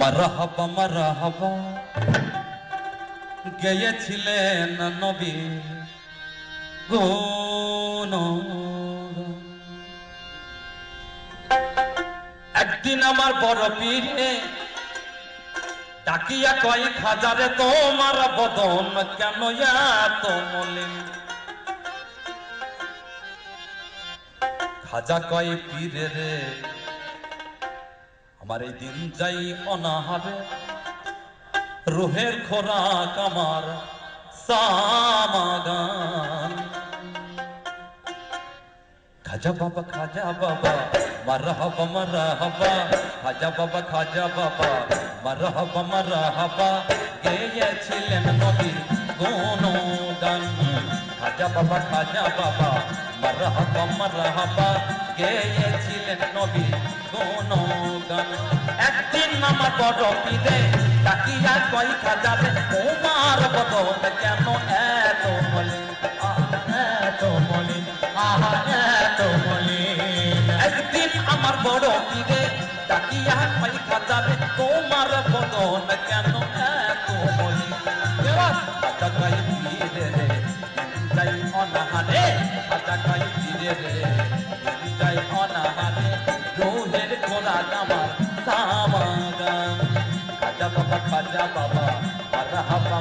মারহাবা মারহাবা গেয়েছিলেন নবী গুণ একদিন আমার বড় পীরে ডাকিয়া কয়েক হাজারে তোমার বদন কেন এত মলিন খাজা কয়ে পীরে রে আমার এই দিন যাই অনাহারে রুহের খোরাক আমার সামাগান খাজা বাবা খাজা বাবা মারহাবা মারহাবা খাজা বাবা খাজা বাবা মারহাবা মারহাবা গেয়েছিলেন নবী কোন গান। খাজা বাবা খাজা বাবা মারহাবা মারহাবা গেয়েছিলেন নবী কোন গান একদিন আমার বড় পীরে তাকিয়া কই খাজারে তোমার বদন কেন এত বলে এত বলে আহা, এত বলে একদিন আমার বড় পীরে তাকিয়া কই খাজারে তোমার বদন কেন এত বলে খাজা কই পীরে রে যাই অনাহারে। খাজা কই পীরে রে।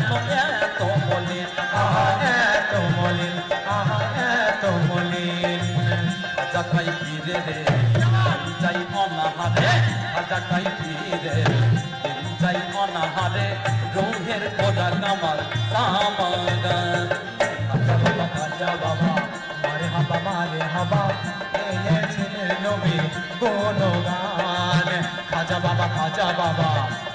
কেন এত বলে আহা এত মলিন আহা এত মলিন বাবা মারে হাবা মারে হাবা গেয়েছিলেন নবী কোন গান খাজা বাবা খাজা বাবা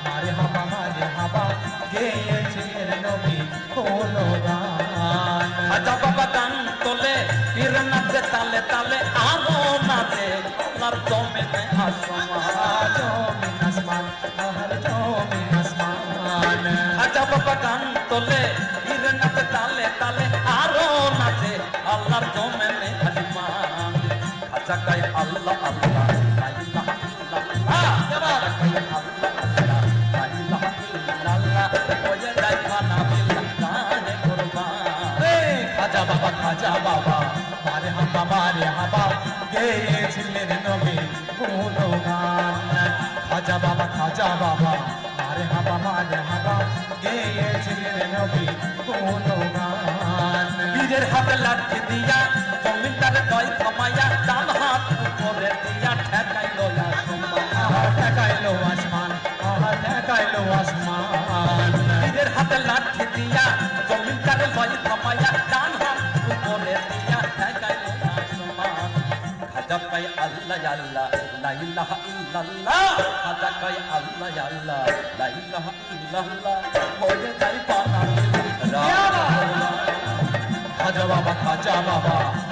মারে হাবা মারে হাবা গেয়েছিলেন নবী কোন গান খাজা বাবা গান তোলে, পীর নাচে তালে তালে, আরও নাচে আপনার জমেনে আসমান, জমিন আসমান আহার জমিন আসমান। খাজা বাবা গান তোলে, পীর নাচে আরও আল্লাহ আল্লাহ। বাবা খাজা বাবা মারে হাবা মারে হাবা গেয়েছিলেন নবী কোন গান খাজা বাবা খাজা বাবা মারে হাবা মারে হাবা গেয়েছিলেন নবী কোন গান বীরের হাতে লাঠি দিয়া জমিদার দয় থামাইয়া ডান হাত উপরে দিয়া ঠেকাইল ঠেকাইলো আসমান ঠেকাইলো আসমান বীরের হাতে লাঠি দিয়া জমিদার দয় থামাইয়া কাই আল্লাহ আল্লাহ লা ইলাহা ইল্লাল্লাহ খাজা কাই আল্লাহ আল্লাহ লা ইলাহা ইল্লাল্লাহ মরে যাই পানা খাজা বাবা খাজা বাবা মারে হাবা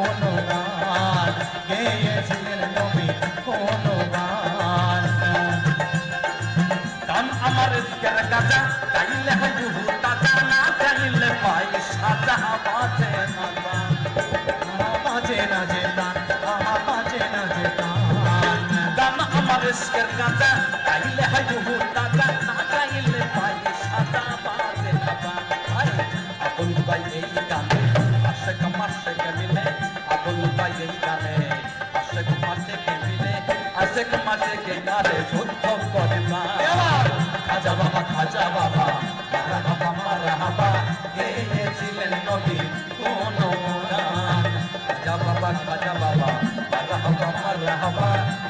কোন গান গেয়েছিলেন নবী কোন গান কান আমার ইসকের গাজা আশেক মাসে কে মিলে আপন ভাই এই গানে আশেক মাসে কে মিলে আশেক মাসে কে গানে যুদ্ধ করে মা খাজা বাবা খাজা বাবা মারা হাবা মারা হাবা গেয়েছিলেন নবী কোন গান খাজা বাবা খাজা বাবা মারহাবা মনি